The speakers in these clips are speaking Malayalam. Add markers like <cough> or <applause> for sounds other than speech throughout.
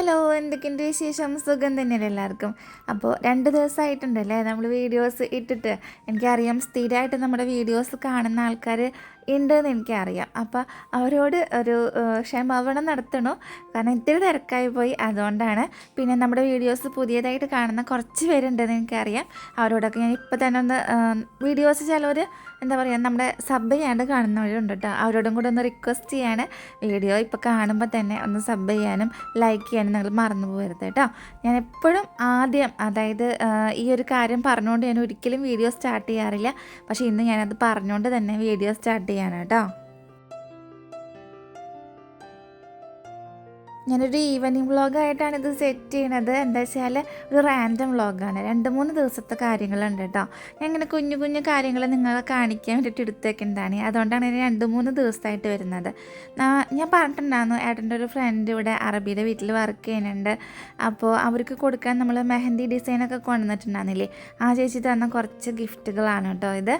ഹലോ എന്തൊക്കെയുണ്ട് വിശേഷം? സുഖം തന്നെയല്ലേ എല്ലാവർക്കും. അപ്പോൾ രണ്ട് ദിവസമായിട്ടുണ്ടല്ലേ നമ്മൾ വീഡിയോസ് ഇട്ടിട്ട്. എനിക്കറിയാം സ്ഥിരമായിട്ട് നമ്മുടെ വീഡിയോസ് കാണുന്ന ആൾക്കാർ ഉണ്ടെന്ന് എനിക്കറിയാം. അപ്പോൾ അവരോട് ഒരു ക്ഷമാപണം നടത്തണു. കാരണം ഇത്തിരി തിരക്കായി പോയി അതുകൊണ്ടാണ്. പിന്നെ നമ്മുടെ വീഡിയോസ് പുതിയതായിട്ട് കാണുന്ന കുറച്ച് പേരുണ്ടെന്ന് എനിക്കറിയാം. അവരോടൊക്കെ ഞാൻ ഇപ്പോൾ തന്നെ ഒന്ന് വീഡിയോസ് ചിലവർ എന്താ പറയുക നമ്മുടെ സബ് ചെയ്യാണ്ട് കാണുന്നവരുണ്ട് കേട്ടോ അവരോടും കൂടെ ഒന്ന് റിക്വസ്റ്റ് ചെയ്യാണ്. വീഡിയോ ഇപ്പോൾ കാണുമ്പോൾ തന്നെ ഒന്ന് സബ് ചെയ്യാനും ലൈക്ക് ചെയ്യാനും നിങ്ങൾ മറന്നു പോകരുത് കേട്ടോ. ഞാൻ എപ്പോഴും ആദ്യം അതായത് ഈ ഒരു കാര്യം പറഞ്ഞുകൊണ്ട് ഞാൻ ഒരിക്കലും വീഡിയോ സ്റ്റാർട്ട് ചെയ്യാറില്ല. പക്ഷേ ഇന്ന് ഞാനത് പറഞ്ഞുകൊണ്ട് തന്നെ വീഡിയോ സ്റ്റാർട്ട് ചെയ്യാനാണ് കേട്ടോ. ഞാനൊരു ഈവനിങ് വ്ളോഗായിട്ടാണ് ഇത് സെറ്റ് ചെയ്യണത്. എന്താ വെച്ചാൽ ഒരു റാൻഡം വ്ളോഗാണ് രണ്ട് മൂന്ന് ദിവസത്തെ കാര്യങ്ങളുണ്ട് കേട്ടോ ഞാൻ ഇങ്ങനെ കുഞ്ഞു കുഞ്ഞു കാര്യങ്ങൾ നിങ്ങളെ കാണിക്കാൻ വേണ്ടിയിട്ട് എടുത്തേക്കുന്നതാണ്. അതുകൊണ്ടാണ് ഞാൻ രണ്ട് മൂന്ന് ദിവസമായിട്ട് വരുന്നത്. ഞാൻ പറഞ്ഞിട്ടുണ്ടായിരുന്നു ഏട്ടന്റെ ഒരു ഫ്രണ്ട് ഇവിടെ അറബിയുടെ വീട്ടിൽ വർക്ക് ചെയ്യുന്നുണ്ട്. അപ്പോൾ അവർക്ക് കൊടുക്കാൻ നമ്മൾ മെഹന്തി ഡിസൈനൊക്കെ കൊണ്ടുവന്നിട്ടുണ്ടായിരുന്നില്ലേ? ആ ചേച്ചി തന്ന കുറച്ച് ഗിഫ്റ്റുകളാണ് കേട്ടോ ഇത്.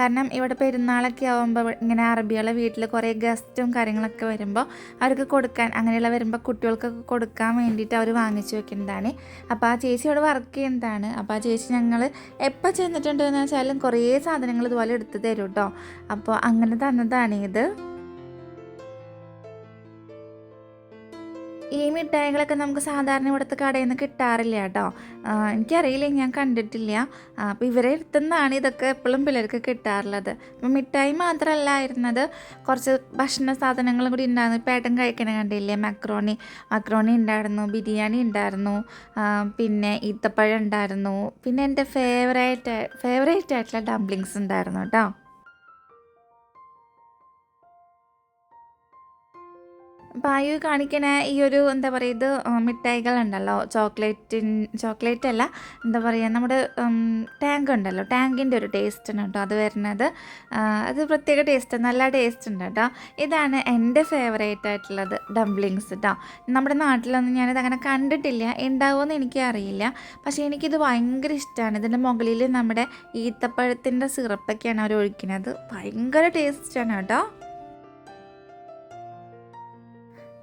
കാരണം ഇവിടെ പെരുന്നാളൊക്കെ ആകുമ്പോൾ ഇങ്ങനെ അറബികളെ വീട്ടിൽ കുറേ ഗസ്റ്റും കാര്യങ്ങളൊക്കെ വരുമ്പോൾ അവർക്ക് കൊടുക്കാൻ അങ്ങനെയുള്ള വരുമ്പോൾ കുട്ടികൾക്കൊക്കെ കൊടുക്കാൻ വേണ്ടിയിട്ട് അവർ വാങ്ങിച്ചു വെക്കുന്നതാണ്. അപ്പോൾ ആ ചേച്ചി അവിടെ വർക്ക് ചെയ്യുന്നതാണ്. അപ്പോൾ ആ ചേച്ചി ഞങ്ങൾ എപ്പോൾ ചെന്നിട്ടുണ്ടെന്ന് വെച്ചാലും കുറേ സാധനങ്ങൾ ഇതുപോലെ എടുത്ത് തരും കേട്ടോ അപ്പോൾ അങ്ങനെ തന്നതാണ് ഈ മിഠായികളൊക്കെ നമുക്ക് സാധാരണ ഇവിടുത്തെ കടയിൽ നിന്ന് കിട്ടാറില്ല കേട്ടോ. എനിക്കറിയില്ല ഞാൻ കണ്ടിട്ടില്ല. അപ്പോൾ ഇവരെ അടുത്തുനിന്നാണ് ഇതൊക്കെ എപ്പോഴും പിള്ളേർക്ക് കിട്ടാറുള്ളത്. അപ്പം മിഠായി മാത്രമല്ലായിരുന്നത് കുറച്ച് ഭക്ഷണ സാധനങ്ങളും കൂടി ഉണ്ടായിരുന്നു. ഇപ്പം ഏട്ടൻ കഴിക്കണ കണ്ടില്ലേ മക്രോണി മക്രോണി ഉണ്ടായിരുന്നു ബിരിയാണി ഉണ്ടായിരുന്നു പിന്നെ ഈത്തപ്പഴം ഉണ്ടായിരുന്നു. പിന്നെ എന്റെ ഫേവറേറ്റ് ഫേവറേറ്റ് ആയിട്ടുള്ള ഡംപ്ലിങ്സ് ഉണ്ടായിരുന്നു കേട്ടോ. പായു കാണിക്കണ ഈ ഒരു എന്താ പറയുക ഇത് മിഠായികളുണ്ടല്ലോ ചോക്ലേറ്റിൻ ചോക്ലേറ്റ് അല്ല എന്താ പറയുക നമ്മുടെ ടാങ്ക് ഉണ്ടല്ലോ. ടാങ്കിന്റെ ഒരു ടേസ്റ്റാണ് കേട്ടോ അത് വരുന്നത്. അത് പ്രത്യേക ടേസ്റ്റ് നല്ല ടേസ്റ്റ് ഉണ്ട് കേട്ടോ. ഇതാണ് എന്റെ ഫേവറേറ്റ് ആയിട്ടുള്ളത് ഡംപ്ലിങ്സ് കേട്ടോ നമ്മുടെ നാട്ടിലൊന്നും ഞാനിത് അങ്ങനെ കണ്ടിട്ടില്ല. ഉണ്ടാവുമെന്ന് എനിക്ക് അറിയില്ല പക്ഷേ എനിക്കിത് ഭയങ്കര ഇഷ്ടമാണ് ഇതിന്റെ മുകളിൽ നമ്മുടെ ഈത്തപ്പഴത്തിന്റെ സിറപ്പൊക്കെയാണ് അവർ ഒഴിക്കുന്നത് ഭയങ്കര ടേസ്റ്റാണ് കേട്ടോ.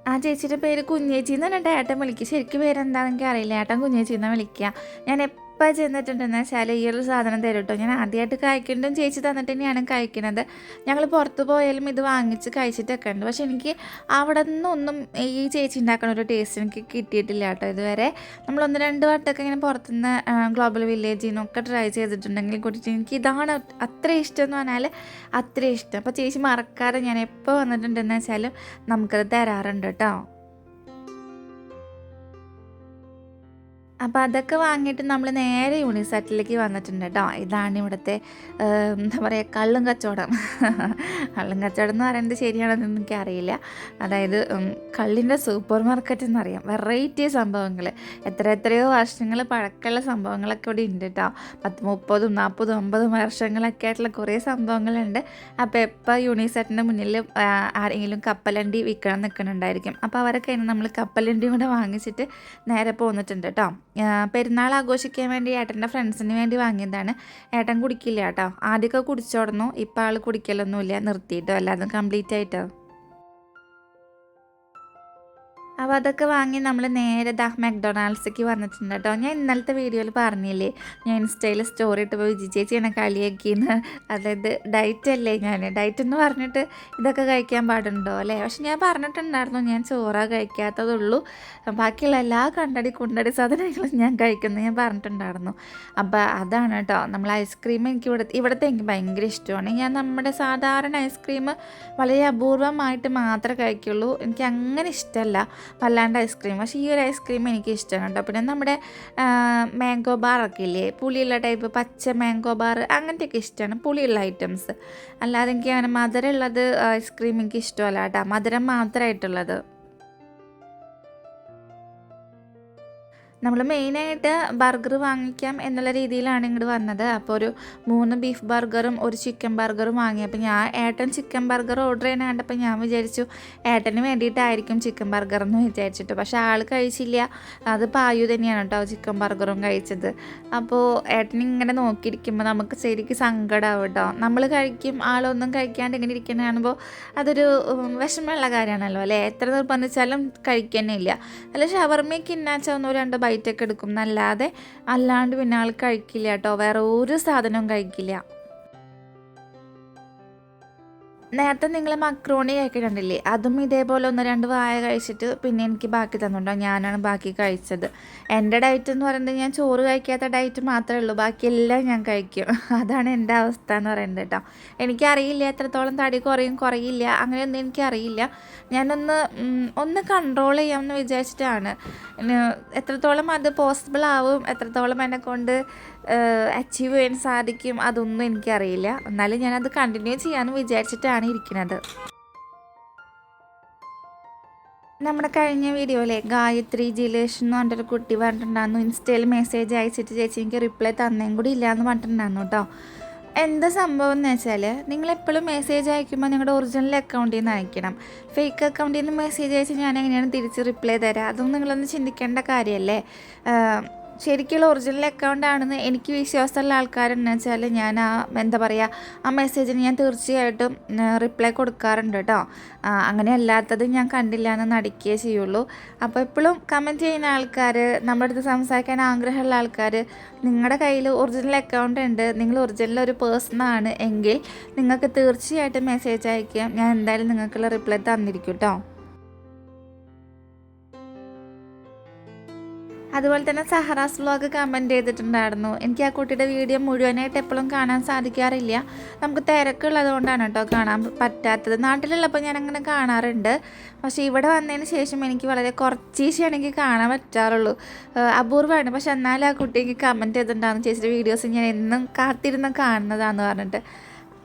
ആ ചേച്ചിയുടെ പേര് കുഞ്ഞേച്ചി എന്ന് പറഞ്ഞിട്ട് ഏട്ടൻ വിളിക്കുക ശരിക്കും പേരെന്താണെന്ന് എനിക്ക് അറിയില്ല ഏട്ടൻ കുഞ്ഞേച്ചി എന്നാണ് വിളിക്കുക. ഞാൻ എപ്പോൾ ചെന്നിട്ടുണ്ടെന്ന് വെച്ചാൽ ഈ ഒരു സാധനം തരും കേട്ടോ ഞാൻ ആദ്യമായിട്ട് കഴിക്കണ്ടും ചേച്ചി തന്നിട്ട് തന്നെയാണ് കഴിക്കുന്നത് ഞങ്ങൾ പുറത്ത് പോയാലും ഇത് വാങ്ങിച്ച് കഴിച്ചിട്ടൊക്കെ ഉണ്ട്. പക്ഷെ എനിക്ക് അവിടെ നിന്നൊന്നും ഈ ചേച്ചി ഉണ്ടാക്കുന്ന ഒരു ടേസ്റ്റ് എനിക്ക് കിട്ടിയിട്ടില്ല കേട്ടോ. ഇതുവരെ നമ്മളൊന്ന് രണ്ട് വട്ടമൊക്കെ ഇങ്ങനെ പുറത്തുനിന്ന് ഗ്ലോബൽ വില്ലേജിൽ നിന്നൊക്കെ ട്രൈ ചെയ്തിട്ടുണ്ടെങ്കിൽ കൂട്ടിയിട്ട് എനിക്ക് ഇതാണ് അത്ര ഇഷ്ടം എന്ന് പറഞ്ഞാൽ അത്ര ഇഷ്ടം. അപ്പോൾ ചേച്ചി മറക്കാതെ ഞാൻ എപ്പോൾ വന്നിട്ടുണ്ടെന്ന് വെച്ചാലും നമുക്കത് തരാറുണ്ട് കേട്ടോ. അപ്പോൾ അതൊക്കെ വാങ്ങിയിട്ട് നമ്മൾ നേരെ യൂണിസെറ്റിലേക്ക് വന്നിട്ടുണ്ട് കേട്ടോ ഇതാണ് ഇവിടുത്തെ എന്താ പറയുക കള്ളും കച്ചവടം. കള്ളും കച്ചവടം എന്ന് പറയുന്നത് ശരിയാണെന്ന് എനിക്കറിയില്ല അതായത് കള്ളിന്റെ സൂപ്പർ മാർക്കറ്റ് എന്നറിയാം. വെറൈറ്റി സംഭവങ്ങൾ എത്ര എത്രയോ വർഷങ്ങൾ പഴക്കമുള്ള സംഭവങ്ങളൊക്കെ ഇവിടെ ഉണ്ട് കേട്ടോ പത്ത് മുപ്പതും നാൽപ്പതും അമ്പതും വർഷങ്ങളൊക്കെ ആയിട്ടുള്ള കുറേ സംഭവങ്ങളുണ്ട്. അപ്പോൾ എപ്പോൾ യൂണിസെറ്റിന്റെ മുന്നിൽ ആരെങ്കിലും കപ്പലണ്ടി വിൽക്കണം നിൽക്കുന്നുണ്ടായിരിക്കും. അപ്പോൾ അവരൊക്കെ നമ്മൾ കപ്പലണ്ടി കൂടെ വാങ്ങിച്ചിട്ട് നേരെ പോന്നിട്ടുണ്ട് കേട്ടോ പെരുന്നാൾ ആഘോഷിക്കാൻ വേണ്ടി ഏട്ടന്റെ ഫ്രണ്ട്സിന് വേണ്ടി വാങ്ങിയതാണ്. ഏട്ടൻ കുടിക്കില്ല കേട്ടോ. ആദ്യമൊക്കെ കുടിച്ചോടന്നു. ഇപ്പോൾ ആൾ കുടിക്കലൊന്നുമില്ല. നിർത്തിയിട്ടോ? അല്ലാതെ കംപ്ലീറ്റ് ആയിട്ടോ? അപ്പോൾ അതൊക്കെ വാങ്ങി നമ്മൾ നേരെ ദാ മക്ഡൊണാൾഡ്സിലേക്ക് വന്നിട്ടുണ്ട് കേട്ടോ. ഞാൻ ഇന്നലത്തെ വീഡിയോയിൽ പറഞ്ഞില്ലേ ഞാൻ ഇൻസ്റ്റയിൽ സ്റ്റോറി ഇട്ടപ്പോൾ വിജി ചേച്ചിയാണ് കളിയാക്കിയെന്ന്. അതായത് ഡയറ്റ് അല്ലേ ഞാൻ ഡയറ്റ് എന്ന് പറഞ്ഞിട്ട് ഇതൊക്കെ കഴിക്കാൻ പാടുണ്ടോ അല്ലേ? പക്ഷെ ഞാൻ പറഞ്ഞിട്ടുണ്ടായിരുന്നു ഞാൻ ചോറാ കഴിക്കാത്തതുള്ളൂ. ബാക്കിയുള്ള എല്ലാ കണ്ടടി കുണ്ടടി സാധനങ്ങളും ഞാൻ കഴിക്കുന്നത് ഞാൻ പറഞ്ഞിട്ടുണ്ടായിരുന്നു. അപ്പോൾ അതാണ് കേട്ടോ നമ്മൾ ഐസ്ക്രീം എനിക്ക് ഇവിടെ ഇവിടുത്തെ എനിക്ക് ഭയങ്കര ഇഷ്ടമാണ്. ഞാൻ നമ്മുടെ സാധാരണ ഐസ്ക്രീം വളരെ അപൂർവമായിട്ട് മാത്രമേ കഴിക്കുള്ളൂ. എനിക്ക് അങ്ങനെ ഇഷ്ടമല്ല. വല്ലാണ്ട് ഐസ്ക്രീം. പക്ഷേ ഈ ഒരു ഐസ്ക്രീം എനിക്ക് ഇഷ്ടമാണ് കേട്ടോ പിന്നെ നമ്മുടെ മാംഗോ ബാറൊക്കെ ഇല്ലേ പുളിയുള്ള ടൈപ്പ് പച്ച മാംഗോ ബാർ അങ്ങനത്തെയൊക്കെ ഇഷ്ടമാണ്. പുളിയുള്ള ഐറ്റംസ്. അല്ലാതെ എനിക്ക് അങ്ങനെ മധുരമുള്ളത് ഐസ്ക്രീം എനിക്ക് ഇഷ്ടമല്ല കേട്ടോ മധുരം മാത്രമായിട്ടുള്ളത്. നമ്മൾ മെയിനായിട്ട് ബർഗർ വാങ്ങിക്കാം എന്നുള്ള രീതിയിലാണ് ഇങ്ങോട്ട് വന്നത്. അപ്പോൾ ഒരു മൂന്ന് ബീഫ് ബർഗറും ഒരു ചിക്കൻ ബർഗറും വാങ്ങി. അപ്പോൾ ഞാൻ ഏട്ടൻ ചിക്കൻ ബർഗർ ഓർഡർ ചെയ്യാൻ കണ്ടപ്പോൾ ഞാൻ വിചാരിച്ചു ഏട്ടന് വേണ്ടിയിട്ടായിരിക്കും ചിക്കൻ ബർഗർ എന്ന് വിചാരിച്ചിട്ട്. പക്ഷേ ആൾ കഴിച്ചില്ല. അത് പായു തന്നെയാണ് കേട്ടോ ചിക്കൻ ബർഗറും കഴിച്ചത്. അപ്പോൾ ഏട്ടൻ ഇങ്ങനെ നോക്കിയിരിക്കുമ്പോൾ നമുക്ക് ശരിക്കും സങ്കടമാവും കേട്ടോ. നമ്മൾ കഴിക്കും ആളൊന്നും കഴിക്കാണ്ട് ഇങ്ങനെ ഇരിക്കുന്ന കാണുമ്പോൾ അതൊരു വിഷമമുള്ള കാര്യമാണല്ലോ അല്ലേ? എത്ര നിർബന്ധിച്ചാലും കഴിക്കാനില്ല അല്ല ഷവർമ്മയ്ക്ക് ഇന്നാച്ചാൽ ഒന്നോ രണ്ടോ ബൈറ്റൊക്കെ എടുക്കും. എന്നല്ലാതെ അല്ലാണ്ട് പിന്നെ ആൾ കഴിക്കില്ല കേട്ടോ. വേറെ ഒരു സാധനവും കഴിക്കില്ല. നേരത്തെ നിങ്ങൾ മക്രോണി കഴിക്കുന്നുണ്ടില്ലേ അതും ഇതേപോലെ ഒന്ന് രണ്ട് വായ കഴിച്ചിട്ട് പിന്നെ എനിക്ക് ബാക്കി തന്നുണ്ടോ? ഞാനാണ് ബാക്കി കഴിച്ചത്. എന്റെ ഡയറ്റ് എന്ന് പറയുന്നത് ഞാൻ ചോറ് കഴിക്കാത്ത ഡയറ്റ് മാത്രമേ ഉള്ളൂ. ബാക്കിയെല്ലാം ഞാൻ കഴിക്കും. <laughs> അതാണ് എന്റെ അവസ്ഥ എന്ന് പറയുന്നത് കേട്ടോ. എനിക്കറിയില്ല എത്രത്തോളം തടി കുറയും കുറയില്ല അങ്ങനെയൊന്നും എനിക്കറിയില്ല. ഞാനൊന്ന് ഒന്ന് കൺട്രോൾ ചെയ്യാമെന്ന് വിചാരിച്ചിട്ടാണ്. എത്രത്തോളം അത് പോസിബിൾ ആവും എത്രത്തോളം എന്നെ കൊണ്ട് അച്ചീവ് ചെയ്യാൻ സാധിക്കും അതൊന്നും എനിക്കറിയില്ല. എന്നാലും ഞാനത് കണ്ടിന്യൂ ചെയ്യാമെന്ന് വിചാരിച്ചിട്ടാണ് ഇരിക്കുന്നത്. നമ്മുടെ കഴിഞ്ഞ വീഡിയോയിലെ ഗായത്രി ജിലേഷ് എന്ന് പറഞ്ഞിട്ടൊരു കുട്ടി പറഞ്ഞിട്ടുണ്ടായിരുന്നു. ഇൻസ്റ്റയിൽ മെസ്സേജ് അയച്ചിട്ട് ചേച്ചി എനിക്ക് റിപ്ലൈ തന്നേം കൂടി ഇല്ല എന്ന് പറഞ്ഞിട്ടുണ്ടായിരുന്നു കേട്ടോ എന്താ സംഭവം എന്ന് വെച്ചാൽ നിങ്ങൾ എപ്പോഴും മെസ്സേജ് അയക്കുമ്പോൾ നിങ്ങളുടെ ഒറിജിനൽ അക്കൗണ്ടിൽ നിന്ന് അയക്കണം. ഫേക്ക് അക്കൗണ്ടിൽ നിന്ന് മെസ്സേജ് അയച്ച് ഞാൻ എങ്ങനെയാണ് തിരിച്ച് റിപ്ലൈ തരാം? അതൊന്നും നിങ്ങളൊന്ന് ചിന്തിക്കേണ്ട കാര്യമല്ലേ ശരിക്കുള്ള ഒറിജിനൽ അക്കൗണ്ട് ആണെന്ന് എനിക്ക് വിശ്വാസമുള്ള ആൾക്കാരെന്ന് വെച്ചാൽ ഞാൻ ആ എന്താ പറയുക ആ മെസ്സേജിന് ഞാൻ തീർച്ചയായിട്ടും റിപ്ലൈ കൊടുക്കാറുണ്ട് കേട്ടോ അങ്ങനെ അല്ലാത്തത് ഞാൻ കണ്ടില്ല എന്ന് നടിക്കുകയേ ചെയ്യുള്ളൂ. അപ്പോൾ എപ്പോഴും കമന്റ് ചെയ്യുന്ന ആൾക്കാർ നമ്മുടെ അടുത്ത് സംസാരിക്കാൻ ആഗ്രഹമുള്ള ആൾക്കാർ നിങ്ങളുടെ കയ്യിൽ ഒറിജിനൽ അക്കൗണ്ട് ഉണ്ട് നിങ്ങൾ ഒറിജിനൽ ഒരു പേഴ്സൺ ആണ് എങ്കിൽ നിങ്ങൾക്ക് തീർച്ചയായിട്ടും മെസ്സേജ് അയക്കാം. ഞാൻ എന്തായാലും നിങ്ങൾക്കുള്ള റിപ്ലൈ തന്നിരിക്കും കേട്ടോ അതുപോലെ തന്നെ സഹറാസ് വ്ളോഗ് കമന്റ് ചെയ്തിട്ടുണ്ടായിരുന്നു. എനിക്ക് ആ കുട്ടിയുടെ വീഡിയോ മുഴുവനായിട്ട് എപ്പോഴും കാണാൻ സാധിക്കാറില്ല. നമുക്ക് തിരക്കുള്ളത് കൊണ്ടാണ് കേട്ടോ കാണാൻ പറ്റാത്തത്. നാട്ടിലുള്ളപ്പോൾ ഞാൻ അങ്ങനെ കാണാറുണ്ട്. പക്ഷേ ഇവിടെ വന്നതിന് ശേഷം എനിക്ക് വളരെ കുറച്ചീശേ എനിക്ക് കാണാൻ പറ്റാറുള്ളൂ. അപൂർവമാണ് പക്ഷെ എന്നാലും ആ കുട്ടിക്ക് കമന്റ് ചെയ്തിട്ടുണ്ടാകുന്ന ചേച്ചിയുടെ വീഡിയോസ് ഞാൻ എന്നും കാത്തിരുന്ന് കാണുന്നതാണെന്ന് പറഞ്ഞിട്ട്.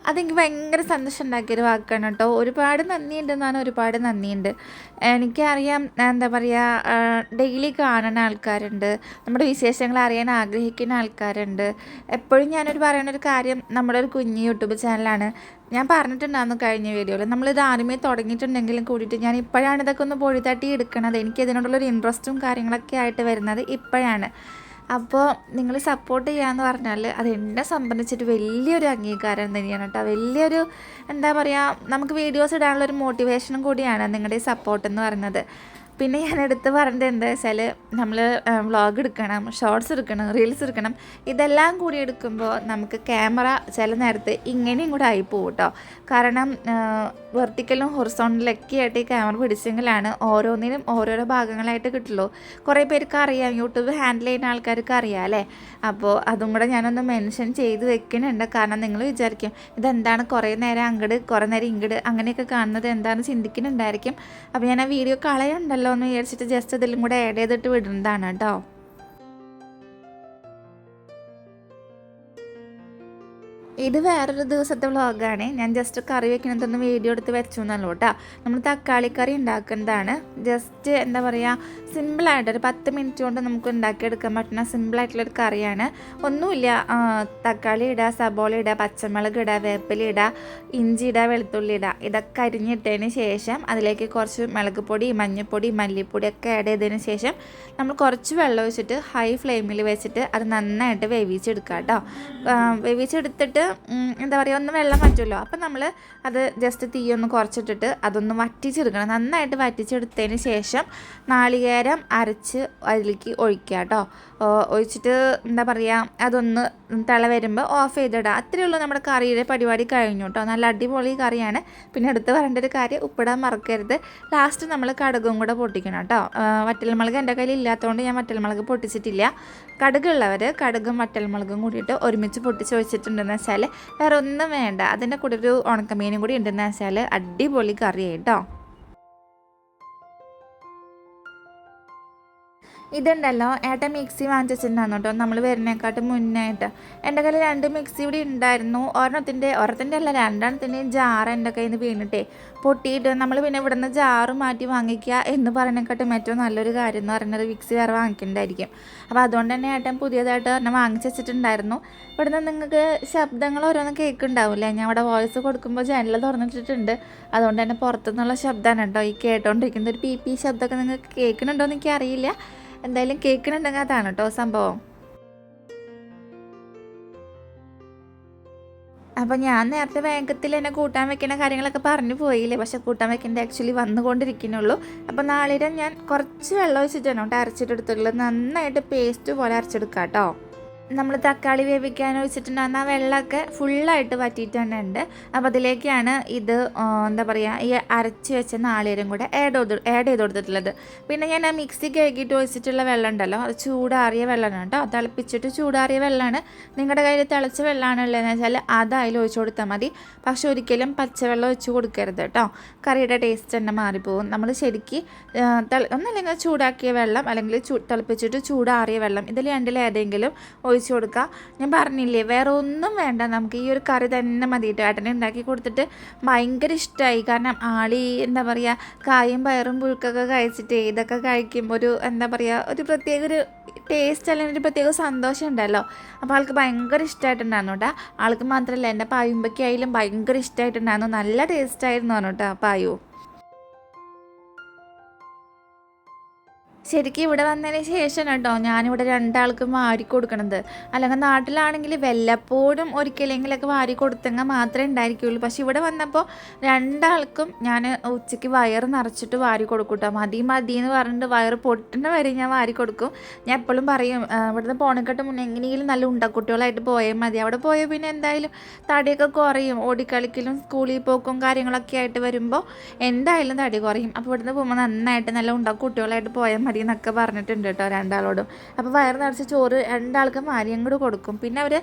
അതെനിക്ക് ഭയങ്കര സന്തോഷം ഉണ്ടാക്കിയൊരു വാക്കാണ് കേട്ടോ. ഒരുപാട് നന്ദിയുണ്ട് എന്നാണ് ഒരുപാട് നന്ദിയുണ്ട്. എനിക്കറിയാം എന്താ പറയുക ഡെയിലി കാണുന്ന ആൾക്കാരുണ്ട്. നമ്മുടെ വിശേഷങ്ങൾ അറിയാൻ ആഗ്രഹിക്കുന്ന ആൾക്കാരുണ്ട്. എപ്പോഴും ഞാനൊരു പറയുന്ന ഒരു കാര്യം നമ്മുടെ ഒരു കുഞ്ഞ് യൂട്യൂബ് ചാനലാണ്. ഞാൻ പറഞ്ഞിട്ടുണ്ടായിരുന്നു കഴിഞ്ഞ വീഡിയോയിൽ. നമ്മളിത് ആദ്യമേ തുടങ്ങിയിട്ടുണ്ടെങ്കിലും കൂടിയിട്ട് ഞാൻ ഇപ്പോഴാണ് ഇതൊക്കെ ഒന്ന് പൊഴിതട്ടി എടുക്കണത്. എനിക്ക് ഇതിനോടുള്ളൊരു ഇൻട്രസ്റ്റും കാര്യങ്ങളൊക്കെ ആയിട്ട് വരുന്നത് ഇപ്പോഴാണ്. അപ്പോൾ നിങ്ങൾ സപ്പോർട്ട് ചെയ്യാന്ന് പറഞ്ഞാൽ അത് എന്നെ സംബന്ധിച്ചിട്ട് വലിയൊരു അംഗീകാരം തന്നെയാണ് കേട്ടോ. വലിയൊരു എന്താ പറയുക നമുക്ക് വീഡിയോസ് ഇടാനുള്ള ഒരു മോട്ടിവേഷനും കൂടിയാണ് നിങ്ങളുടെ സപ്പോർട്ട് എന്ന് പറയുന്നത്. പിന്നെ ഞാൻ എടുത്ത് പറഞ്ഞത് എന്താ വെച്ചാൽ നമ്മൾ വ്ളോഗ് എടുക്കണം ഷോർട്സ് എടുക്കണം റീൽസ് എടുക്കണം ഇതെല്ലാം കൂടി എടുക്കുമ്പോൾ നമുക്ക് ക്യാമറ ചില നേരത്ത് ഇങ്ങനെയും കൂടെ ആയി പോകും കേട്ടോ കാരണം വെർട്ടിക്കലും ഹൊറിസോണ്ടലൊക്കെ ആയിട്ട് ഈ ക്യാമറ പിടിച്ചെങ്കിലാണ് ഓരോന്നിനും ഓരോരോ ഭാഗങ്ങളായിട്ട് കിട്ടുള്ളൂ. കുറേ പേർക്ക് അറിയാം യൂട്യൂബ് ഹാൻഡിൽ ചെയ്യുന്ന ആൾക്കാർക്ക് അറിയാം അല്ലേ? അപ്പോൾ അതും കൂടെ ഞാനൊന്ന് മെൻഷൻ ചെയ്ത് വെക്കുന്നുണ്ട്. കാരണം നിങ്ങൾ വിചാരിക്കും ഇതെന്താണ് കുറേ നേരം അങ്ങട് കുറേ നേരം ഇങ്ങട് അങ്ങനെയൊക്കെ കാണുന്നത് എന്താണെന്ന് ചിന്തിക്കുന്നുണ്ടായിരിക്കും. അപ്പോൾ ഞാൻ ആ വീഡിയോ കളയുണ്ടല്ലോ എന്ന് വിചാരിച്ചിട്ട് ജസ്റ്റ് ഇതിലും കൂടെ ആഡ് ചെയ്തിട്ട് വിടുന്നതാണ് കേട്ടോ. ഇത് വേറൊരു ദിവസത്തെ വ്ളോഗാണ്. ഞാൻ ജസ്റ്റ് കറി വെക്കണതൊന്ന് വീഡിയോ എടുത്ത് വെച്ചു എന്നല്ലോ കേട്ടോ നമ്മൾ തക്കാളി കറി ഉണ്ടാക്കുന്നതാണ് ജസ്റ്റ് എന്താ പറയുക സിമ്പിളായിട്ട് ഒരു പത്ത് മിനിറ്റ് കൊണ്ട് നമുക്ക് ഉണ്ടാക്കിയെടുക്കാൻ പറ്റുന്ന സിമ്പിളായിട്ടുള്ളൊരു കറിയാണ്. ഒന്നുമില്ല തക്കാളി ഇടുക സബോള ഇടുക പച്ചമുളക് ഇടുക വേപ്പില ഇടുക ഇഞ്ചി ഇടുക വെളുത്തുള്ളി ഇടുക ഇതൊക്കെ അരിഞ്ഞിട്ടതിന് ശേഷം അതിലേക്ക് കുറച്ച് മുളക് പൊടി മഞ്ഞൾപ്പൊടി മല്ലിപ്പൊടി ഒക്കെ ആഡ് ചെയ്തതിന് ശേഷം നമ്മൾ കുറച്ച് വെള്ളം ഒഴിച്ചിട്ട് ഹൈ ഫ്ലെയിമിൽ വെച്ചിട്ട് അത് നന്നായിട്ട് വേവിച്ചെടുക്കുക കേട്ടോ വേവിച്ചെടുത്തിട്ട് എന്താ പറയുക ഒന്ന് വെള്ളം വറ്റുമല്ലോ അപ്പം നമ്മൾ അത് ജസ്റ്റ് തീ ഒന്ന് കുറച്ചിട്ടിട്ട് അതൊന്ന് വറ്റിച്ചെടുക്കണം. നന്നായിട്ട് വറ്റിച്ചെടുത്തതിന് ശേഷം നാളികേരം അരച്ച് അതിലേക്ക് ഒഴിക്കുക കേട്ടോ. ഒഴിച്ചിട്ട് എന്താ പറയുക അതൊന്ന് തിള വരുമ്പോൾ ഓഫ് ചെയ്തിടുക അത്രയേ ഉള്ളൂ നമ്മുടെ കറിയുടെ പരിപാടി കഴിഞ്ഞു കേട്ടോ നല്ല അടിപൊളി കറിയാണ്. പിന്നെ അടുത്ത് പറയേണ്ട ഒരു കാര്യം ഉപ്പിടാൻ മറക്കരുത്. ലാസ്റ്റ് നമ്മൾ കടുകും കൂടെ പൊട്ടിക്കണം കേട്ടോ വറ്റൽമുളക് എന്റെ കയ്യിൽ ഇല്ലാത്തതുകൊണ്ട് ഞാൻ വറ്റൽമുളക് പൊട്ടിച്ചിട്ടില്ല. കടുകുള്ളവർ കടുകും വറ്റൽമുളകും കൂടിയിട്ട് ഒരുമിച്ച് പൊട്ടിച്ച് വെച്ചിട്ടുണ്ടെന്ന് വെച്ചാൽ വേറെ ഒന്നും വേണ്ട. അതിന്റെ കൂടെ ഒരു ഉണക്കമീനും കൂടി ഉണ്ടെന്ന് വെച്ചാൽ അടിപൊളി കറിയായി ഇതുണ്ടല്ലോ ഏട്ടൻ മിക്സി വാങ്ങിച്ചിട്ടുണ്ടായിരുന്നു കേട്ടോ. നമ്മൾ വരുന്നേക്കാട്ട് മുന്നായിട്ട് എന്റെ കയ്യിൽ രണ്ട് മിക്സി ഇവിടെ ഉണ്ടായിരുന്നു. ഒരെണ്ണത്തിന്റെ ഒരെണ്ണത്തിന്റെ അല്ല രണ്ടെണ്ണത്തിന്റെയും ജാർ എന്റെ കയ്യിൽ നിന്ന് വീണിട്ടേ. പൊട്ടിയിട്ട് നമ്മൾ പിന്നെ ഇവിടെ നിന്ന് ജാറ് മാറ്റി വാങ്ങിക്കുക എന്ന് പറയുന്നതിനെക്കാട്ടും ഏറ്റവും നല്ലൊരു കാര്യം എന്ന് പറയുന്നത് മിക്സി വേറെ വാങ്ങിക്കേണ്ടായിരിക്കും അപ്പോൾ അതുകൊണ്ട് തന്നെ ഏട്ടൻ പുതിയതായിട്ട് ഒരെണ്ണം വാങ്ങിച്ച് വെച്ചിട്ടുണ്ടായിരുന്നു. ഇവിടുന്ന് നിങ്ങൾക്ക് ശബ്ദങ്ങൾ ഓരോന്ന് കേൾക്കുന്നുണ്ടാവില്ലേ? ഞാൻ അവിടെ വോയിസ് കൊടുക്കുമ്പോൾ ജനൽ തുറന്നിട്ടിട്ടുണ്ട്. അതുകൊണ്ട് തന്നെ പുറത്തുനിന്നുള്ള ശബ്ദമാണ് കേട്ടോ ഈ കേട്ടോണ്ടിരിക്കുന്നത്. ഒരു പി പി ശബ്ദമൊക്കെ നിങ്ങൾക്ക് കേൾക്കുന്നുണ്ടോ എന്ന് എനിക്ക് അറിയില്ല എന്തായാലും കേൾക്കണുണ്ടെങ്കിൽ അതാണ് കേട്ടോ സംഭവം. അപ്പോൾ ഞാൻ നേരത്തെ വേഗത്തിൽ എന്നെ കൂട്ടാൻ വെക്കുന്ന കാര്യങ്ങളൊക്കെ പറഞ്ഞു പോയില്ലേ? പക്ഷെ കൂട്ടാൻ വെക്കേണ്ട ആക്ച്വലി വന്നുകൊണ്ടിരിക്കുന്നുള്ളൂ. അപ്പോൾ നാളിരം ഞാൻ കുറച്ച് വെള്ളം ഒഴിച്ചിട്ടാണ് കേട്ടോ. അരച്ചിട്ടെടുത്തുള്ളത് നന്നായിട്ട് പേസ്റ്റ് പോലെ അരച്ചെടുക്കാം കേട്ടോ. നമ്മൾ തക്കാളി വേവിക്കാൻ വെച്ചിട്ടുണ്ടാകുന്ന ആ വെള്ളമൊക്കെ ഫുള്ളായിട്ട് വറ്റിയിട്ട് തന്നെ ഉണ്ട്. അപ്പോൾ അതിലേക്കാണ് ഇത് എന്താ പറയുക ഈ അരച്ച് വെച്ച നാളികേരം കൂടെ ആഡ് ചെയ്ത് ആഡ് ചെയ്ത് കൊടുത്തിട്ടുള്ളത്. പിന്നെ ഞാൻ ആ മിക്സി കഴുകിയിട്ട് ഒഴിച്ചിട്ടുള്ള വെള്ളം ഉണ്ടല്ലോ. അത് ചൂടാറിയ വെള്ളമാണ് കേട്ടോ. തിളപ്പിച്ചിട്ട് ചൂടാറിയ വെള്ളമാണ്. നിങ്ങളുടെ കയ്യിൽ തിളച്ച വെള്ളമാണ് ഉള്ളതെന്ന് വെച്ചാൽ അത് അതിൽ ഒഴിച്ച് കൊടുത്താൽ മതി. പക്ഷെ ഒരിക്കലും പച്ചവെള്ളം ഒഴിച്ച് കൊടുക്കരുത് കേട്ടോ. കറിയുടെ ടേസ്റ്റ് തന്നെ മാറിപ്പോകും നമ്മൾ ശരിക്ക് ഒന്നല്ലെങ്കിൽ ചൂടാക്കിയ വെള്ളം അല്ലെങ്കിൽ ചൂ തിളപ്പിച്ചിട്ട് ചൂടാറിയ വെള്ളം ഇതിൽ രണ്ടിൽ ഏതെങ്കിലും ഒഴിച്ച് കൊടുക്കുക ഞാൻ പറഞ്ഞില്ലേ വേറെ ഒന്നും വേണ്ട. നമുക്ക് ഈ ഒരു കറി തന്നെ മതിയിട്ട് ഏട്ടനെ ഉണ്ടാക്കി കൊടുത്തിട്ട് ഭയങ്കര ഇഷ്ടമായി കാരണം ആളി എന്താ പറയുക കായും പയറും പുഴുക്കൊക്കെ കഴിച്ചിട്ട് ഇതൊക്കെ കഴിക്കുമ്പോൾ ഒരു എന്താ പറയുക ഒരു പ്രത്യേക ഒരു ടേസ്റ്റ് അല്ലെങ്കിൽ ഒരു പ്രത്യേക സന്തോഷം ഉണ്ടല്ലോ. അപ്പോൾ ആൾക്ക് ഭയങ്കര ഇഷ്ടമായിട്ടുണ്ടായിരുന്നു കേട്ടോ ആൾക്ക് മാത്രമല്ല എന്റെ പായുമ്പയ്ക്കായാലും ഭയങ്കര ഇഷ്ടമായിട്ടുണ്ടായിരുന്നു നല്ല ടേസ്റ്റ് ആയിരുന്നു കേട്ടോ പായു. ശരിക്കും ഇവിടെ വന്നതിന് ശേഷം കേട്ടോ ഞാനിവിടെ രണ്ടാൾക്കും വാരി കൊടുക്കണത്. അല്ലെങ്കിൽ നാട്ടിലാണെങ്കിൽ വല്ലപ്പോഴും ഒരിക്കലെങ്കിലൊക്കെ വാരി കൊടുത്തെങ്കിൽ മാത്രമേ ഉണ്ടായിരിക്കുള്ളൂ. പക്ഷെ ഇവിടെ വന്നപ്പോൾ രണ്ടാൾക്കും ഞാൻ ഉച്ചയ്ക്ക് വയറ് നിറച്ചിട്ട് വാരി കൊടുക്കും കേട്ടോ. മതി മതി എന്ന് പറഞ്ഞിട്ട് വയറ് പൊട്ടുന്ന വരെ ഞാൻ വാരി കൊടുക്കും. ഞാൻ എപ്പോഴും പറയും ഇവിടുന്ന് പോണക്കെട്ട് മുന്നേ എങ്ങനെയെങ്കിലും നല്ല ഉണ്ടക്കുട്ടികളായിട്ട് പോയാൽ മതി. അവിടെ പോയാൽ പിന്നെ എന്തായാലും തടിയൊക്കെ കുറയും. ഓടിക്കളിക്കലും സ്കൂളിൽ പോക്കും കാര്യങ്ങളൊക്കെ ആയിട്ട് വരുമ്പോൾ എന്തായാലും തടി കുറയും. അപ്പോൾ ഇവിടുന്ന് പോകുമ്പോൾ നന്നായിട്ട് നല്ല ഉണ്ടക്കുട്ടികളായിട്ട് പോയാൽ മതി. എന്നൊക്കെ പറഞ്ഞിട്ടുണ്ട് കേട്ടോ രണ്ടാളോടും. അപ്പോൾ വയറ് നിറച്ച് ചോറ് രണ്ടാൾക്കും വാരി അങ്ങോട്ട് കൊടുക്കും. പിന്നെ അവർ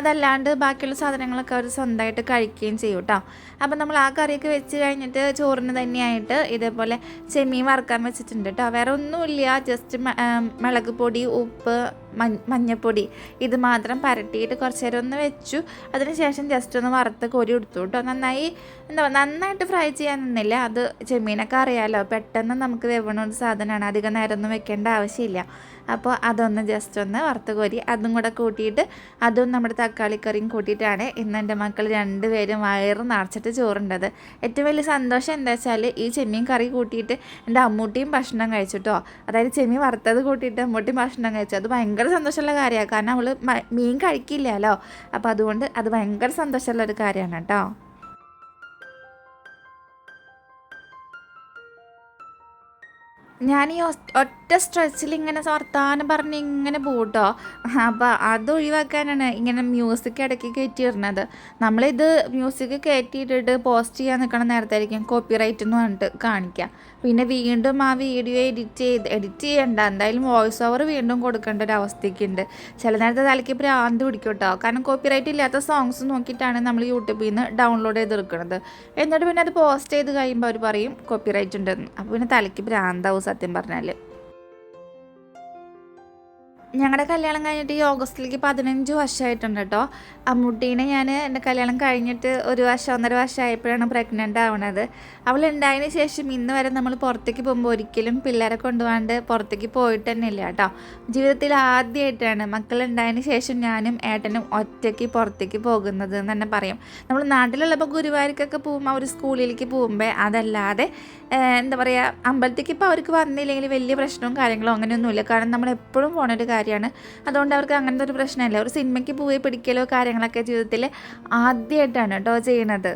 അതല്ലാണ്ട് ബാക്കിയുള്ള സാധനങ്ങളൊക്കെ അവർ സ്വന്തമായിട്ട് കഴിക്കുകയും ചെയ്യും കേട്ടോ. അപ്പോൾ നമ്മൾ ആ കറിയൊക്കെ വെച്ച് കഴിഞ്ഞിട്ട് ചോറിന് തന്നെയായിട്ട് ഇതേപോലെ ചെമ്മീൻ വറുക്കാൻ വെച്ചിട്ടുണ്ട് കേട്ടോ. വേറെ ഒന്നുമില്ല. ജസ്റ്റ് മുളക് പൊടി ഉപ്പ് മഞ്ഞപ്പൊടി. ഇത് മാത്രം പരട്ടിയിട്ട് കുറച്ച് നേരം ഒന്ന് വെച്ചു. അതിനുശേഷം ജസ്റ്റ് ഒന്ന് വറുത്ത് കോരി എടുത്തു കേട്ടോ. നന്നായി എന്താ നന്നായിട്ട് ഫ്രൈ ചെയ്യാൻ നിന്നില്ല. അത് ചെമ്മീനൊക്കെ അറിയാമല്ലോ പെട്ടെന്ന് നമുക്ക് വേവണ ഒരു സാധനമാണ്. അധികം നേരമൊന്നും വെക്കേണ്ട ആവശ്യമില്ല. അപ്പോൾ അതൊന്ന് ജസ്റ്റ് ഒന്ന് വറുത്ത് കോരി അതും കൂടെ കൂട്ടിയിട്ട് അതും നമ്മുടെ തക്കാളി കറിയും കൂട്ടിയിട്ടാണ് ഇന്ന് എന്റെ മക്കൾ രണ്ടുപേരും വയറ് നിറച്ചിട്ട് ചോറുണ്ടത്. ഏറ്റവും വലിയ സന്തോഷം എന്താ വെച്ചാൽ ഈ ചെമ്മീൻ കറി കൂട്ടിയിട്ട് എന്റെ അമ്മൂട്ടിയും ഭക്ഷണം കഴിച്ചു കേട്ടോ അതായത് ചെമ്മീൻ വറുത്തത് കൂട്ടിയിട്ട് അമ്മൂട്ടിയും ഭക്ഷണം കഴിച്ചു. അത് ഭയങ്കര സന്തോഷമുള്ള കാര്യമാണ്. കാരണം അവൾ മീൻ കഴിക്കില്ലല്ലോ. അപ്പോൾ അതുകൊണ്ട് അത് ഭയങ്കര സന്തോഷമുള്ള ഒരു കാര്യമാണ് കേട്ടോ. ഞാൻ ഈ ഒറ്റ സ്ട്രെച്ചിൽ ഇങ്ങനെ വർത്താനം പറഞ്ഞ് ഇങ്ങനെ പോട്ടോ അപ്പോൾ അത് ഒഴിവാക്കാനാണ് ഇങ്ങനെ മ്യൂസിക് ഇടയ്ക്ക് കയറ്റി ഇടുന്നത് നമ്മളിത് മ്യൂസിക് കയറ്റിയിട്ടിട്ട് പോസ്റ്റ് ചെയ്യാൻ നിൽക്കണ നേരത്തായിരിക്കും കോപ്പി റൈറ്റ് എന്ന് പറഞ്ഞിട്ട് കാണിക്കുക പിന്നെ വീണ്ടും ആ വീഡിയോ എഡിറ്റ് ചെയ്ത് എഡിറ്റ് ചെയ്യണ്ട. എന്തായാലും വോയിസ് ഓവർ വീണ്ടും കൊടുക്കേണ്ട ഒരു അവസ്ഥയ്ക്കുണ്ട്. ചില നേരത്തെ തലയ്ക്ക് ഭ്രാന്ത് പിടിക്കും കേട്ടോ കാരണം കോപ്പി റൈറ്റ് ഇല്ലാത്ത സോങ്സ് നോക്കിയിട്ടാണ് നമ്മൾ യൂട്യൂബിൽ നിന്ന് ഡൗൺലോഡ് ചെയ്തെടുക്കുന്നത് എന്നിട്ട് പിന്നെ അത് പോസ്റ്റ് ചെയ്ത് കഴിയുമ്പോൾ അവർ പറയും കോപ്പി റൈറ്റ് ഉണ്ടെന്ന്. അപ്പോൾ പിന്നെ തലയ്ക്ക് ഭ്രാന്താവും സത്യം പറഞ്ഞാൽ ഞങ്ങളുടെ കല്യാണം കഴിഞ്ഞിട്ട് ഈ ഓഗസ്റ്റിലേക്ക് പതിനഞ്ച് വർഷമായിട്ടുണ്ട് കേട്ടോ അമ്മൂട്ടീനെ ഞാൻ എന്റെ കല്യാണം കഴിഞ്ഞിട്ട് ഒരു വർഷം ഒന്നര വർഷം ആയപ്പോഴാണ് പ്രഗ്നന്റ് ആവണത്. അവൾ ഉണ്ടായതിന് ശേഷം ഇന്ന് വരെ നമ്മൾ പുറത്തേക്ക് പോകുമ്പോൾ ഒരിക്കലും പിള്ളേരെ കൊണ്ടുപോകാണ്ട് പുറത്തേക്ക് പോയിട്ട് തന്നെ ഇല്ല കേട്ടോ ജീവിതത്തിൽ ആദ്യമായിട്ടാണ് മക്കൾ ഉണ്ടായതിന് ശേഷം ഞാനും ഏട്ടനും ഒറ്റയ്ക്ക് പുറത്തേക്ക് പോകുന്നത് എന്ന് തന്നെ പറയും. നമ്മൾ നാട്ടിലുള്ളപ്പോൾ ഗുരുവായൂർക്കൊക്കെ പോകുമ്പോൾ അവർ സ്കൂളിലേക്ക് പോകുമ്പോൾ അതല്ലാതെ എന്താ പറയുക അമ്പലത്തേക്ക് ഇപ്പോൾ അവർക്ക് വന്നില്ലെങ്കിൽ വലിയ പ്രശ്നവും കാര്യങ്ങളോ അങ്ങനെയൊന്നുമില്ല. കാരണം നമ്മൾ എപ്പോഴും പോണ ഒരു കാര്യമാണ്. അതുകൊണ്ട് അവർക്ക് അങ്ങനത്തെ ഒരു പ്രശ്നമില്ല. ഒരു സിനിമയ്ക്ക് പോയി പിടിക്കലോ കാര്യങ്ങളൊക്കെ ജീവിതത്തിൽ ആദ്യമായിട്ടാണ് കേട്ടോ ചെയ്യണത്.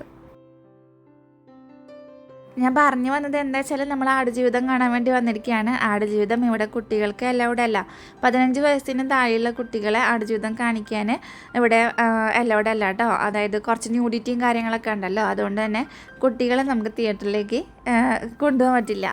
ഞാൻ പറഞ്ഞു വന്നത് എന്താ വെച്ചാൽ നമ്മൾ ആടുജീവിതം കാണാൻ വേണ്ടി വന്നിരിക്കുകയാണ് ആടുജീവിതം ഇവിടെ കുട്ടികൾക്ക് അലൗഡ് അല്ല. പതിനഞ്ച് വയസ്സിന് താഴെയുള്ള കുട്ടികളെ ആടുജീവിതം കാണിക്കാൻ ഇവിടെ അലൗഡ് അല്ല കേട്ടോ അതായത് കുറച്ച് ന്യൂഡിറ്റിയും കാര്യങ്ങളൊക്കെ ഉണ്ടല്ലോ. അതുകൊണ്ട് തന്നെ കുട്ടികളെ നമുക്ക് തിയേറ്ററിലേക്ക് കൊണ്ടുപോകാൻ പറ്റില്ല.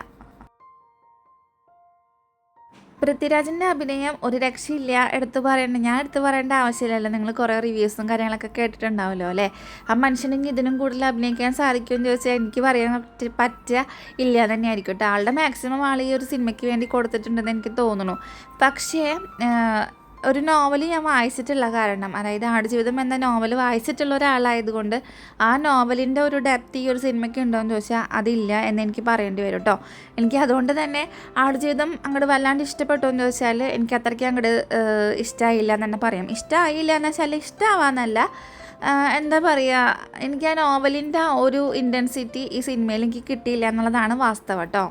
പൃഥ്വിരാജിന്റെ അഭിനയം ഒരു രക്ഷയില്ല. എടുത്തു പറയേണ്ട ഞാൻ എടുത്തു പറയേണ്ട ആവശ്യമില്ലല്ലോ. നിങ്ങൾ കുറേ റിവ്യൂസും കാര്യങ്ങളൊക്കെ കേട്ടിട്ടുണ്ടാവുമല്ലോ അല്ലേ? ആ മനുഷ്യനെങ്കിൽ ഇതിനും കൂടുതൽ അഭിനയിക്കാൻ സാധിക്കുമെന്ന് ചോദിച്ചാൽ എനിക്ക് പറയാൻ പറ്റ പറ്റുക ഇല്ല തന്നെയായിരിക്കും കേട്ടോ. ആളുടെ മാക്സിമം ആൾ ഈ ഒരു സിനിമയ്ക്ക് വേണ്ടി കൊടുത്തിട്ടുണ്ടെന്ന് എനിക്ക് തോന്നുന്നു. പക്ഷേ ഒരു നോവൽ ഞാൻ വായിച്ചിട്ടുള്ള കാരണം അതായത് ആടുജീവിതം എന്ന നോവൽ വായിച്ചിട്ടുള്ള ഒരാളായതുകൊണ്ട് ആ നോവലിന്റെ ഒരു ഡെപ്ത് ഈ ഒരു സിനിമയ്ക്ക് ഉണ്ടോ എന്ന് ചോദിച്ചാൽ അതില്ല എന്ന് എനിക്ക് പറയേണ്ടി വരും കേട്ടോ എനിക്ക് അതുകൊണ്ട് തന്നെ ആടുജീവിതം അങ്ങോട്ട് വല്ലാണ്ട് ഇഷ്ടപ്പെട്ടു എന്ന് ചോദിച്ചാൽ എനിക്ക് അത്രയ്ക്ക് അങ്ങോട്ട് ഇഷ്ടമായില്ല എന്ന് തന്നെ പറയാം. ഇഷ്ടമായില്ല എന്ന് വെച്ചാൽ ഇഷ്ടമാവാന്നല്ല എന്താ പറയുക എനിക്ക് ആ നോവലിന്റെ ആ ഒരു ഇന്റൻസിറ്റി ഈ സിനിമയിൽ എനിക്ക് കിട്ടിയില്ല എന്നുള്ളതാണ് വാസ്തവം കേട്ടോ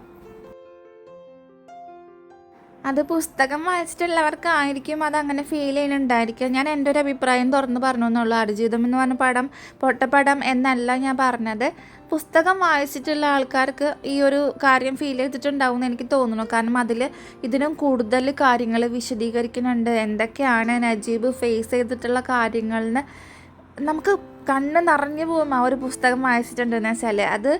അത് പുസ്തകം വായിച്ചിട്ടുള്ളവർക്കായിരിക്കും അത് അങ്ങനെ ഫീൽ ചെയ്യുന്നുണ്ടായിരിക്കുക. ഞാൻ എന്റെ ഒരു അഭിപ്രായം തുറന്ന് പറഞ്ഞു എന്നുള്ളൂ. ആടുജീവിതം എന്ന് പറഞ്ഞ പടം പൊട്ടപ്പടം എന്നല്ല ഞാൻ പറഞ്ഞത്. പുസ്തകം വായിച്ചിട്ടുള്ള ആൾക്കാർക്ക് ഈ ഒരു കാര്യം ഫീൽ ചെയ്തിട്ടുണ്ടാവും എന്ന് എനിക്ക് തോന്നുന്നു. കാരണം അതിൽ ഇതിനും കൂടുതൽ കാര്യങ്ങൾ വിശദീകരിക്കുന്നുണ്ട്. എന്തൊക്കെയാണ് നജീബ് ഫേസ് ചെയ്തിട്ടുള്ള കാര്യങ്ങളെന്ന് നമുക്ക് കണ്ണ് നിറഞ്ഞു പോകും. ആ ഒരു പുസ്തകം വായിച്ചിട്ടുണ്ടെന്ന് വെച്ചാൽ അത്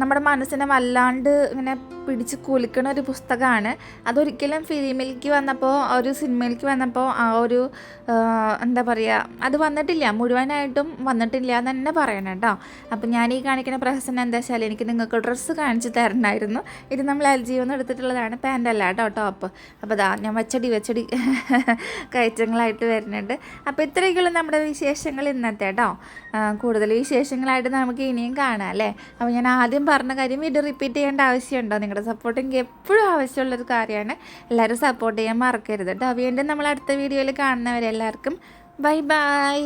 നമ്മുടെ മനസ്സിനെ വല്ലാണ്ട് ഇങ്ങനെ പിടിച്ച് കുലുക്കണ ഒരു പുസ്തകമാണ്. അതൊരിക്കലും ഫിലിമിലേക്ക് വന്നപ്പോൾ ഒരു സിനിമയിലേക്ക് വന്നപ്പോൾ ആ ഒരു എന്താ പറയുക അത് വന്നിട്ടില്ല. മുഴുവനായിട്ടും വന്നിട്ടില്ല എന്ന് തന്നെ പറയണം കേട്ടോ. അപ്പം ഞാൻ ഈ കാണിക്കുന്ന പ്രശ്നം എന്താ വെച്ചാൽ എനിക്ക് നിങ്ങൾക്ക് ഡ്രസ്സ് കാണിച്ച് തരണമായിരുന്നു ഇത് നമ്മൾ എൽ ജി ഒന്ന് എടുത്തിട്ടുള്ളതാണ് പാന്റ് അല്ല കേട്ടോ ടോപ്പ്. അപ്പോൾ അതാ ഞാൻ വച്ചടി വച്ചടി കയറ്റങ്ങളായിട്ട് വരുന്നുണ്ട്. അപ്പോൾ ഇത്രയൊക്കെയുള്ള നമ്മുടെ വിശേഷങ്ങൾ ഇന്നത്തെ കേട്ടോ. കൂടുതൽ വിശേഷങ്ങളായിട്ട് നമുക്ക് ഇനിയും കാണാം അല്ലേ? അപ്പോൾ ഞാൻ ആദ്യം പറഞ്ഞ കാര്യം ഇത് റിപ്പീറ്റ് ചെയ്യേണ്ട ആവശ്യമുണ്ടോ? നിങ്ങളുടെ സപ്പോർട്ട് എനിക്ക് എപ്പോഴും ആവശ്യമുള്ളൊരു കാര്യമാണ്. എല്ലാവരും സപ്പോർട്ട് ചെയ്യാൻ മറക്കരുത്. കേട്ടോ വീണ്ടും നമ്മൾ അടുത്ത വീഡിയോയിൽ കാണുന്നവരെല്ലാവർക്കും ബൈ ബൈ